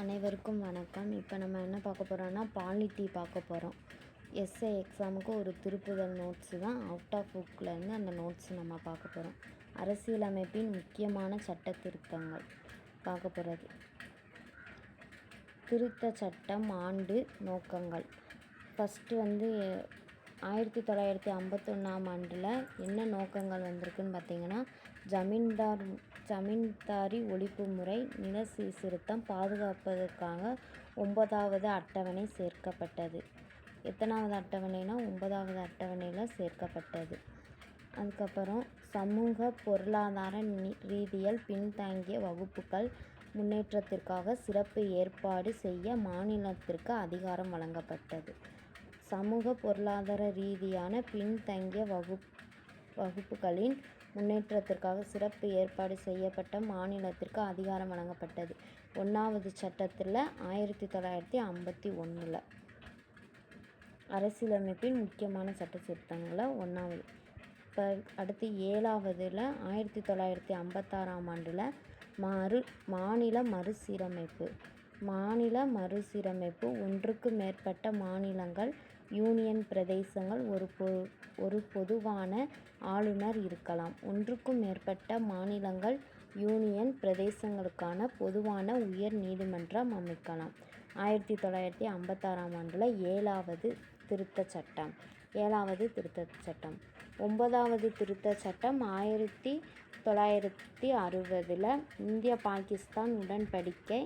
அனைவருக்கும் வணக்கம். இப்போ நம்ம என்ன பார்க்க போகிறோம்னா பாலிட்டி பார்க்க போகிறோம் எஸ்ஐ எக்ஸாமுக்கு ஒரு திருப்புதல் நோட்ஸு தான் அவுட் ஆஃப் புக்லேருந்து அந்த நோட்ஸ் நம்ம பார்க்க போகிறோம் அரசியலமைப்பின் முக்கியமான சட்ட திருத்தங்கள் பார்க்க போகிறது திருத்த சட்டம் ஆண்டு நோக்கங்கள். ஃபஸ்ட்டு வந்து ஆயிரத்தி தொள்ளாயிரத்தி ஐம்பத்தொன்னாம் ஆண்டில் என்ன நோக்கங்கள் வந்திருக்குன்னு பார்த்தீங்கன்னா ஜமீன்தார் ஜமீன்தாரி ஒழிப்பு முறை நில சீர்திருத்தம் பாதுகாப்பதற்காக ஒன்பதாவது அட்டவணை சேர்க்கப்பட்டது. எத்தனாவது அட்டவணைனா ஒன்பதாவது அட்டவணையில் சேர்க்கப்பட்டது. அதுக்கப்புறம் சமூக பொருளாதார ரீதியில் பின்தங்கிய வகுப்புகள் முன்னேற்றத்திற்காக சிறப்பு ஏற்பாடு செய்ய மாநிலத்திற்கு அதிகாரம் வழங்கப்பட்டது. சமூக பொருளாதார ரீதியான பின்தங்கிய வகுப் வகுப்புகளின் முன்னேற்றத்திற்காக சிறப்பு ஏற்பாடு செய்யப்பட்ட மாநிலத்திற்கு அதிகாரம் வழங்கப்பட்டது. ஒன்றாவது சட்டத்தில் ஆயிரத்தி தொள்ளாயிரத்தி ஐம்பத்தி ஒன்றில் அரசியலமைப்பின் முக்கியமான சட்ட திருத்தங்களில் ஒன்றாவது இப்போ அடுத்து ஏழாவதில் ஆயிரத்தி தொள்ளாயிரத்தி ஐம்பத்தாறாம் ஆண்டில் மறு மாநில மறுசீரமைப்பு. மாநில மறுசீரமைப்பு ஒன்றுக்கு மேற்பட்ட மாநிலங்கள் யூனியன் பிரதேசங்கள் ஒரு பொ ஒரு பொதுவான ஆளுநர் இருக்கலாம். ஒன்றுக்கும் மேற்பட்ட மாநிலங்கள் யூனியன் பிரதேசங்களுக்கான பொதுவான உயர் நீதிமன்றம் அமைக்கலாம். ஆயிரத்தி தொள்ளாயிரத்தி ஐம்பத்தாறாம் ஆண்டில் ஏழாவது திருத்தச் சட்டம். ஏழாவது திருத்தச் சட்டம். ஒன்பதாவது திருத்தச் சட்டம் ஆயிரத்தி தொள்ளாயிரத்தி அறுபதில் இந்திய பாகிஸ்தான் உடன்படிக்கை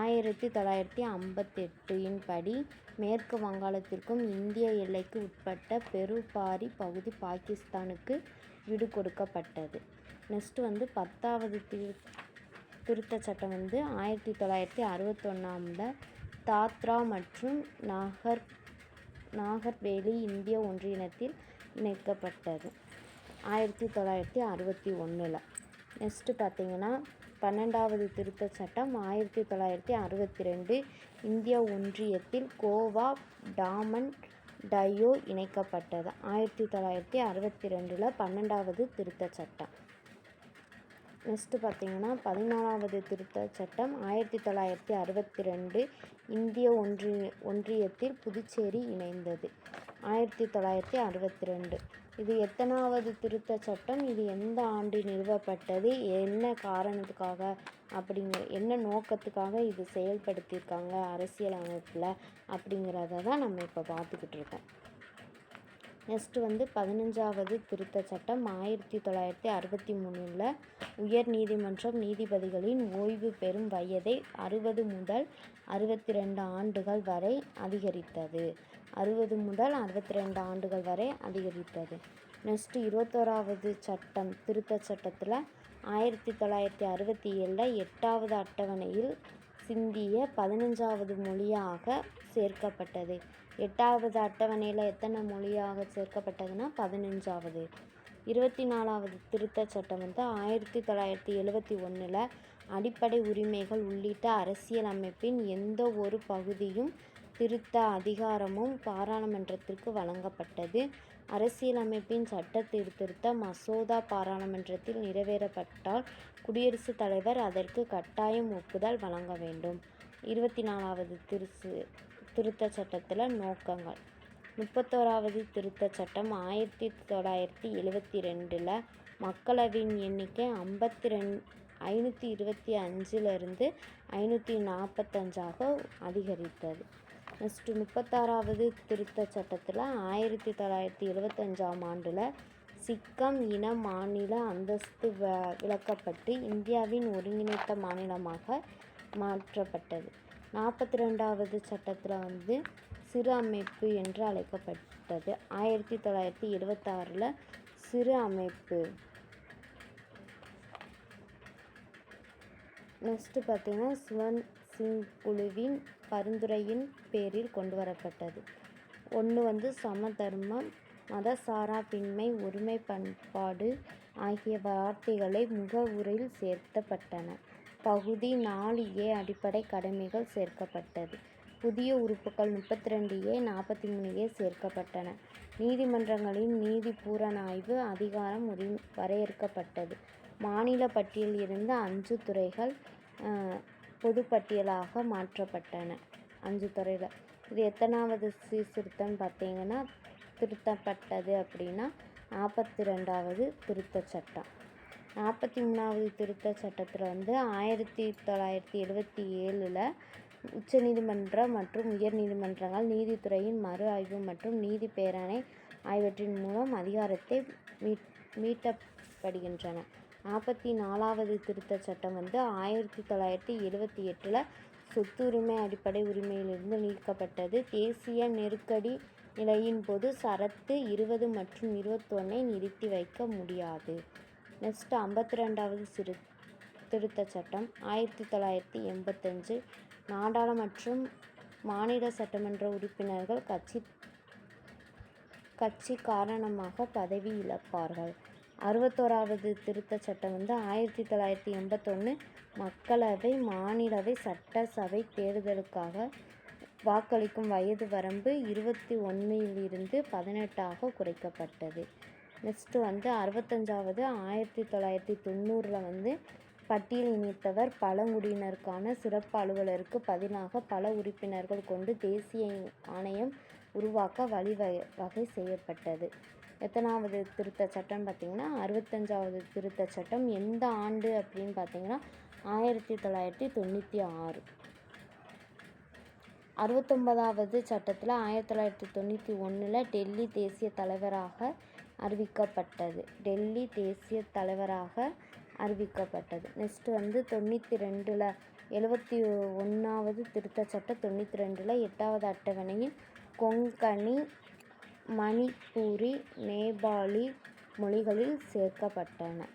ஆயிரத்தி தொள்ளாயிரத்தி ஐம்பத்தெட்டின் படி மேற்கு வங்காளத்திற்கும் இந்திய எல்லைக்கு உட்பட்ட பெருபாரி பகுதி பாகிஸ்தானுக்கு விடு கொடுக்கப்பட்டது நெக்ஸ்ட்டு வந்து பத்தாவது திரு திருத்தச் சட்டம் வந்து ஆயிரத்தி தொள்ளாயிரத்தி அறுபத்தொன்னாமில் தாத்ரா மற்றும் நாகர் நாகர்வேலி இந்திய ஒன்றியத்தில் இணைக்கப்பட்டது. ஆயிரத்தி தொள்ளாயிரத்தி அறுபத்தி ஒன்றில் நெக்ஸ்ட்டு பார்த்தீங்கன்னா பன்னெண்டாவது திருத்தச் சட்டம் ஆயிரத்தி தொள்ளாயிரத்தி அறுபத்தி ரெண்டு இந்திய ஒன்றியத்தில் கோவா டாமன் டையோ இணைக்கப்பட்டது. ஆயிரத்தி தொள்ளாயிரத்தி அறுபத்தி ரெண்டில் பன்னெண்டாவது திருத்தச் சட்டம். நெக்ஸ்ட்டு பார்த்தீங்கன்னா பதினாலாவது திருத்தச் சட்டம் ஆயிரத்தி தொள்ளாயிரத்தி அறுபத்தி ரெண்டு இந்திய ஒன்றிய ஒன்றியத்தில் புதுச்சேரி இணைந்தது. ஆயிரத்தி தொள்ளாயிரத்தி அறுபத்தி ரெண்டு இது எத்தனாவது திருத்தச் சட்டம்? இது எந்த ஆண்டு நிறுவப்பட்டது? என்ன காரணத்துக்காக அப்படிங்கிற என்ன நோக்கத்துக்காக இது செயல்படுத்தியிருக்காங்க அரசியல் அமைப்பில் அப்படிங்கிறத தான் நம்ம இப்போ பார்த்துக்கிட்டு இருக்கோம். நெக்ஸ்ட்டு வந்து பதினஞ்சாவது திருத்தச் சட்டம். ஆயிரத்தி தொள்ளாயிரத்தி அறுபத்தி மூணில் உயர் நீதிமன்றம் நீதிபதிகளின் ஓய்வு பெறும் வயதை அறுபது முதல் அறுபத்தி ரெண்டு ஆண்டுகள் வரை அதிகரித்தது. அறுபது முதல் அறுபத்தி ரெண்டு ஆண்டுகள் வரை அதிகரித்தது. நெக்ஸ்ட்டு இருபத்தோராவது சட்டம் திருத்தச் சட்டத்தில் ஆயிரத்தி தொள்ளாயிரத்தி அறுபத்தி ஏழில் எட்டாவது அட்டவணையில் சிந்திய பதினஞ்சாவது மொழியாக சேர்க்கப்பட்டது. எட்டாவது அட்டவணையில் எத்தனை மொழியாக சேர்க்கப்பட்டதுன்னா பதினஞ்சாவது. இருபத்தி நாலாவது திருத்தச் சட்டம் வந்து ஆயிரத்தி தொள்ளாயிரத்தி எழுபத்தி ஒன்றில் அடிப்படை உரிமைகள் உள்ளிட்ட அரசியல் அமைப்பின் எந்த ஒரு பகுதியும் திருத்த அதிகாரமும் பாராளுமன்றத்திற்கு வழங்கப்பட்டது. அரசியலமைப்பின் சட்ட திருத்த மசோதா பாராளுமன்றத்தில் நிறைவேறப்பட்டால் குடியரசுத் தலைவர் அதற்கு கட்டாயம் ஒப்புதல் வழங்க வேண்டும். இருபத்தி நாலாவது திருசு திருத்தச் சட்டத்தில் நோக்கங்கள். முப்பத்தோராவது திருத்தச் சட்டம் ஆயிரத்தி தொள்ளாயிரத்தி எழுவத்தி ரெண்டில் மக்களவையின் எண்ணிக்கை ஐம்பத்தி ரெண் ஐநூற்றி இருபத்தி அஞ்சிலிருந்து ஐநூற்றி நாற்பத்தஞ்சாக அதிகரித்தது. நெக்ஸ்ட்டு முப்பத்தாறாவது திருத்த சட்டத்தில் ஆயிரத்தி தொள்ளாயிரத்தி எழுபத்தஞ்சாம் ஆண்டில் சிக்கம் இன மாநில அந்தஸ்து வ விளக்கப்பட்டு இந்தியாவின் ஒருங்கிணைத்த மாநிலமாக மாற்றப்பட்டது. நாற்பத்தி ரெண்டாவது சட்டத்தில் வந்து சிறு அமைப்பு என்று அழைக்கப்பட்டது. ஆயிரத்தி தொள்ளாயிரத்தி எழுபத்தாறில் சிறு அமைப்பு நெக்ஸ்ட்டு பார்த்தீங்கன்னா சுவன் சிங் குழுவின் பரிந்துரையின் பேரில் கொண்டு வரப்பட்டது ஒன்று வந்து சமதர்மம் மதசாராபின்மை ஒருமை பண்பாடு ஆகிய வார்த்தைகளை முகவுரையில் சேர்க்கப்பட்டன பகுதி நாலு ஏ அடிப்படை கடமைகள் சேர்க்கப்பட்டது. புதிய உறுப்புகள் முப்பத்தி ரெண்டு ஏ நாற்பத்தி மூணு ஏ சேர்க்கப்பட்டன. நீதிமன்றங்களின் நீதி பூரணாய்வு அதிகாரம் வரையறுக்கப்பட்டது. மாநில பட்டியலில் இருந்த அஞ்சு துறைகள் பொதுப்பட்டியலாக மாற்றப்பட்டன. அஞ்சு துறையில். இது எத்தனாவது சீர்திருத்தம் பார்த்தீங்கன்னா திருத்தப்பட்டது அப்படின்னா நாற்பத்தி ரெண்டாவது திருத்தச் சட்டம். நாற்பத்தி மூணாவது திருத்தச் சட்டத்தில் வந்து ஆயிரத்தி தொள்ளாயிரத்தி எழுபத்தி ஏழில் உச்சநீதிமன்றம் மற்றும் உயர் நீதிமன்றங்கள் நீதித்துறையின் மறு ஆய்வு மற்றும் நீதி பேரணை ஆகியவற்றின் மூலம் அதிகாரத்தை மீட் மீட்டப்படுகின்றன. நாற்பத்தி நாலாவது திருத்தச் சட்டம் வந்து ஆயிரத்தி தொள்ளாயிரத்தி எழுபத்தி எட்டில் சொத்துரிமை அடிப்படை உரிமையிலிருந்து நீக்கப்பட்டது. தேசிய நெருக்கடி நிலையின் போது சரத்து இருபது மற்றும் இருபத்தொன்னை நிறுத்தி வைக்க முடியாது. நெக்ஸ்ட் ஐம்பத்தி ரெண்டாவது சிறு திருத்தச் சட்டம் ஆயிரத்தி தொள்ளாயிரத்தி எண்பத்தஞ்சு நாடாள மற்றும் மாநில சட்டமன்ற உறுப்பினர்கள் கட்சி கட்சி காரணமாக பதவி இழப்பார்கள். அறுபத்தோராவது திருத்தச் சட்டம் வந்து ஆயிரத்தி தொள்ளாயிரத்தி எண்பத்தொன்று மக்களவை மாநிலவை சட்டசபை தேர்தலுக்காக வாக்களிக்கும் வயது வரம்பு இருபத்தி ஒன்றிலிருந்து பதினெட்டாக குறைக்கப்பட்டது. நெக்ஸ்ட்டு வந்து அறுபத்தஞ்சாவது ஆயிரத்தி தொள்ளாயிரத்தி தொண்ணூறில் வந்து பட்டியல் இணைத்தவர் பழங்குடியினருக்கான சிறப்பு அலுவலருக்கு பதிலாக பல உறுப்பினர்கள் கொண்டு தேசிய ஆணையம் உருவாக்க வழிவகை வகை செய்யப்பட்டது. எத்தனாவது திருத்த சட்டம்னு பார்த்திங்கன்னா அறுபத்தஞ்சாவது திருத்தச் சட்டம் எந்த ஆண்டு அப்படின்னு பார்த்தீங்கன்னா ஆயிரத்தி தொள்ளாயிரத்தி தொண்ணூற்றி ஆறு. அறுபத்தொன்பதாவது சட்டத்தில் ஆயிரத்தி தொள்ளாயிரத்தி தொண்ணூற்றி ஒன்றில் டெல்லி தேசிய தலைவராக அறிவிக்கப்பட்டது. டெல்லி தேசிய தலைவராக அறிவிக்கப்பட்டது. நெக்ஸ்ட்டு வந்து தொண்ணூற்றி ரெண்டில் எழுபத்தி ஒன்றாவது திருத்த சட்டம் தொண்ணூற்றி ரெண்டில் எட்டாவது அட்டவணையில் கொங்கணி மணிப்பூரி நேபாளி மொழிகளில் சேர்க்கப்பட்டன.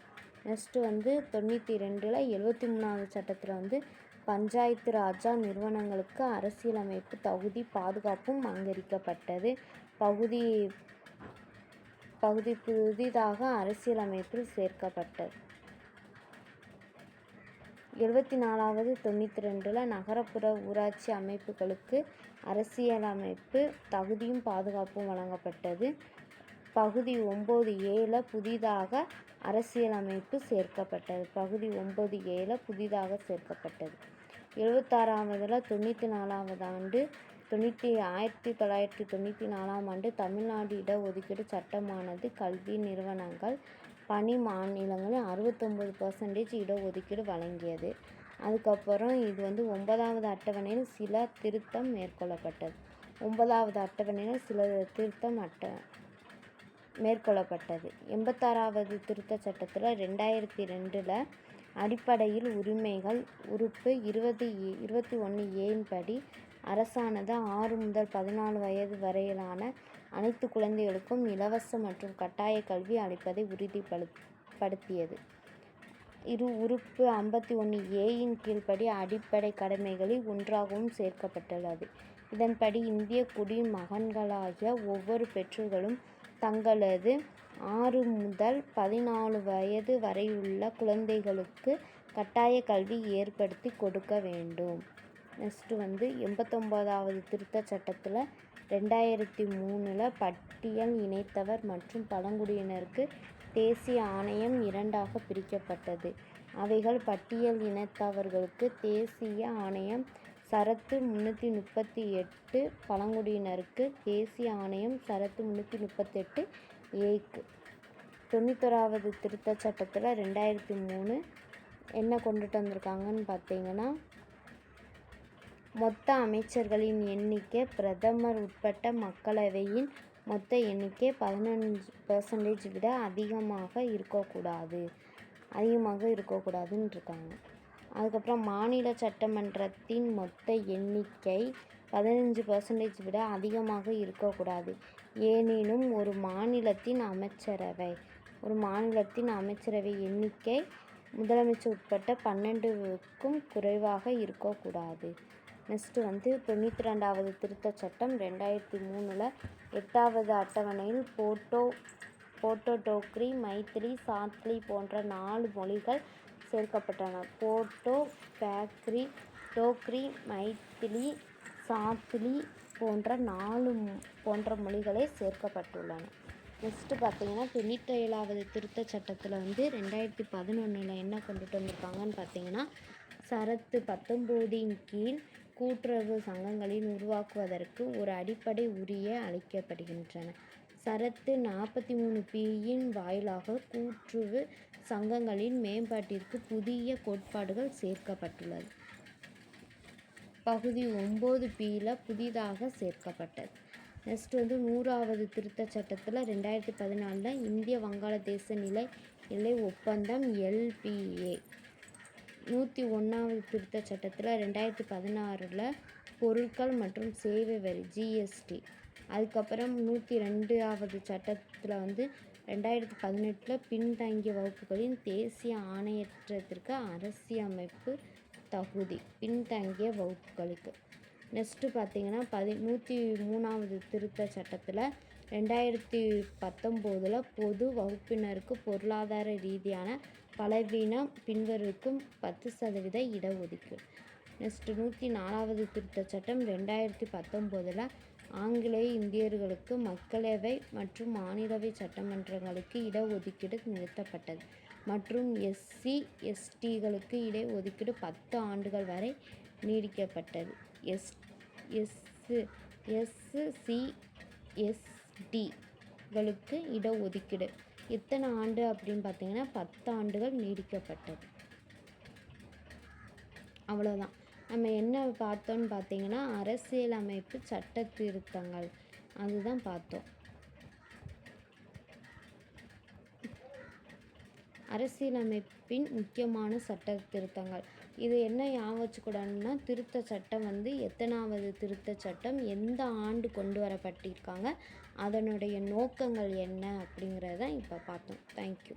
நெக்ஸ்ட்டு வந்து தொண்ணூற்றி ரெண்டில் எழுபத்தி மூணாவது சட்டத்தில் வந்து பஞ்சாயத்து ராஜா நிறுவனங்களுக்கு அரசியலமைப்பு தகுதி பாதுகாப்பும் அங்கீகரிக்கப்பட்டது. பகுதி பகுதி புதிதாக அரசியலமைப்பில் சேர்க்கப்பட்டது. எழுபத்தி நாலாவது தொண்ணூற்றி ரெண்டில் நகரப்புற ஊராட்சி அமைப்புகளுக்கு அரசியலமைப்பு தகுதியும் பாதுகாப்பும் வழங்கப்பட்டது. பகுதி ஒம்பது ஏழில் புதிதாக அரசியலமைப்பு சேர்க்கப்பட்டது. பகுதி ஒம்பது ஏழில் புதிதாக சேர்க்கப்பட்டது. எழுபத்தாறாவதில் தொண்ணூற்றி நாலாவது ஆண்டு தொண்ணூற்றி ஆயிரத்தி தொள்ளாயிரத்தி தொண்ணூற்றி நாலாம் ஆண்டு தமிழ்நாடு இடஒதுக்கீடு சட்டமானது கல்வி நிறுவனங்கள் பணி மாநிலங்களில் அறுபத்தொம்பது பர்சன்டேஜ் இடஒதுக்கீடு வழங்கியது. அதுக்கப்புறம் இது வந்து ஒன்பதாவது அட்டவணையில் சில திருத்தம் மேற்கொள்ளப்பட்டது. ஒன்பதாவது அட்டவணையில் சில திருத்தம் அட்ட மேற்கொள்ளப்பட்டது. எண்பத்தாறாவது திருத்த சட்டத்தில் ரெண்டாயிரத்தி ரெண்டில் அடிப்படையில் உரிமைகள் உறுப்பு இருபது இருபத்தி ஒன்று ஏன் படி அரசானது ஆறு முதல் பதினாலு வயது வரையிலான அனைத்து குழந்தைகளுக்கும் இலவச மற்றும் கட்டாய கல்வி அளிப்பதை உறுதிப்படு படுத்தியது இரு உறுப்பு ஐம்பத்தி ஒன்று ஏயின் கீழ்ப்படி அடிப்படை கடமைகளில் ஒன்றாகவும் சேர்க்கப்பட்டுள்ளது. இதன்படி இந்திய குடிமகன்களாகிய ஒவ்வொரு பெற்றோர்களும் தங்களது ஆறு முதல் பதினாலு வயது வரையுள்ள குழந்தைகளுக்கு கட்டாய கல்வி ஏற்படுத்தி கொடுக்க வேண்டும். நெக்ஸ்ட்டு வந்து எண்பத்தொம்போதாவது திருத்தச் சட்டத்தில் ரெண்டாயிரத்தி மூணில் பட்டியல் இணைத்தவர் மற்றும் பழங்குடியினருக்கு தேசிய ஆணையம் இரண்டாக பிரிக்கப்பட்டது. அவைகள் பட்டியல் இனத்தவர்களுக்கு தேசிய ஆணையம் சரத்து முந்நூற்றி முப்பத்தி எட்டு பழங்குடியினருக்கு தேசிய ஆணையம் சரத்து முந்நூற்றி முப்பத்தெட்டு ஏக்கு. தொண்ணூத்தொறாவது திருத்தச் சட்டத்தில் ரெண்டாயிரத்தி மூணு என்ன கொண்டுட்டு வந்திருக்காங்கன்னு பார்த்தீங்கன்னா மொத்த அமைச்சர்களின் எண்ணிக்கை பிரதமர் உட்பட்ட மக்களவையின் மொத்த எண்ணிக்கை பதினஞ்சு பர்சன்டேஜ் விட அதிகமாக இருக்கக்கூடாது. அதிகமாக இருக்கக்கூடாதுன்னு இருக்காங்க. அதுக்கப்புறம் மாநில சட்டமன்றத்தின் மொத்த எண்ணிக்கை பதினஞ்சு பர்சன்டேஜ் விட அதிகமாக இருக்கக்கூடாது. ஏனெனும் ஒரு மாநிலத்தின் அமைச்சரவை ஒரு மாநிலத்தின் அமைச்சரவை எண்ணிக்கை முதலமைச்சர் உட்பட்ட பன்னெண்டுக்கும் குறைவாக இருக்கக்கூடாது. நெக்ஸ்ட்டு வந்து தொண்ணூற்றி ரெண்டாவது திருத்தச் சட்டம் ரெண்டாயிரத்தி மூணில் எட்டாவது அட்டவணையில் போட்டோ போட்டோ டோக்ரி மைத்திலி சாத்லி போன்ற நாலு மொழிகள் சேர்க்கப்பட்டன. போட்டோ பேக்ரி டோக்ரி மைத்திலி சாத்லி போன்ற நாலு போன்ற மொழிகளே சேர்க்கப்பட்டுள்ளன. நெக்ஸ்ட்டு பார்த்தீங்கன்னா தொண்ணூற்றி ஏழாவது திருத்தச் சட்டத்தில் வந்து ரெண்டாயிரத்தி பதினொன்றில் என்ன கொண்டுட்டு வந்திருக்காங்கன்னு பார்த்தீங்கன்னா சரத்து பத்தொம்போதின் கீழ் கூட்டுறவு சங்கங்களின் உருவாக்குவதற்கு ஒரு அடிப்படை உரிய அளிக்கப்படுகின்றன. சரத்து நாற்பத்தி மூணு பியின் வாயிலாக கூட்டுறவு சங்கங்களின் மேம்பாட்டிற்கு புதிய கோட்பாடுகள் சேர்க்கப்பட்டுள்ளது. பகுதி ஒம்பது பியில் புதிதாக சேர்க்கப்பட்டது. நெக்ஸ்ட் வந்து நூறாவது திருத்தச் சட்டத்தில் ரெண்டாயிரத்தி பதினாலில் இந்திய வங்காளதேச நிலை எல்லை ஒப்பந்தம் எல்பிஏ நூற்றி ஒன்றாவது திருத்த சட்டத்தில் ரெண்டாயிரத்தி பதினாறில் பொருட்கள் மற்றும் சேவை வரி ஜிஎஸ்டி அதுக்கப்புறம் நூற்றி ரெண்டாவது சட்டத்தில் வந்து ரெண்டாயிரத்தி பதினெட்டில் பின்தங்கிய வகுப்புகளின் தேசிய ஆணையற்றத்திற்கு அரசியமைப்பு தகுதி பின்தங்கிய வகுப்புகளுக்கு. நெக்ஸ்ட்டு பார்த்தீங்கன்னா பதி நூற்றி மூணாவது திருத்த சட்டத்தில் ரெண்டாயிரத்தி பத்தொம்போதில் பொது வகுப்பினருக்கு பொருளாதார ரீதியான பலவீனம் பின்வருக்கும் பத்து சதவீத இடஒதுக்கீடு. நெக்ஸ்ட் நூற்றி நாலாவது திருத்தச் சட்டம் ரெண்டாயிரத்தி பத்தொம்போதில் ஆங்கிலேய இந்தியர்களுக்கு மக்களவை மற்றும் மாநிலவை சட்டமன்றங்களுக்கு இடஒதுக்கீடு நிறுத்தப்பட்டது மற்றும் எஸ்சி எஸ்டிகளுக்கு இடஒதுக்கீடு பத்து ஆண்டுகள் வரை நீடிக்கப்பட்டது எஸ். S C. எஸ். டி.களுக்கு இடஒதுக்கீடு எத்தனை ஆண்டு அப்படின்னு பார்த்தீங்கன்னா பத்து ஆண்டுகள் நீடிக்கப்பட்டது அவ்வளோதான். நம்ம என்ன பார்த்தோன்னு பார்த்தீங்கன்னா அரசியலமைப்பு சட்ட திருத்தங்கள் அதுதான் பார்த்தோம். அரசியலமைப்பின் முக்கியமான சட்ட திருத்தங்கள். இது என்ன ஞாபகம் வச்சுக்கூடாதுன்னா திருத்தச் சட்டம் வந்து எத்தனாவது திருத்தச் சட்டம் எந்த ஆண்டு கொண்டு வரப்பட்டிருக்காங்க அதனுடைய நோக்கங்கள் என்ன அப்படிங்கிறத இப்போ பார்த்தோம். Thank you.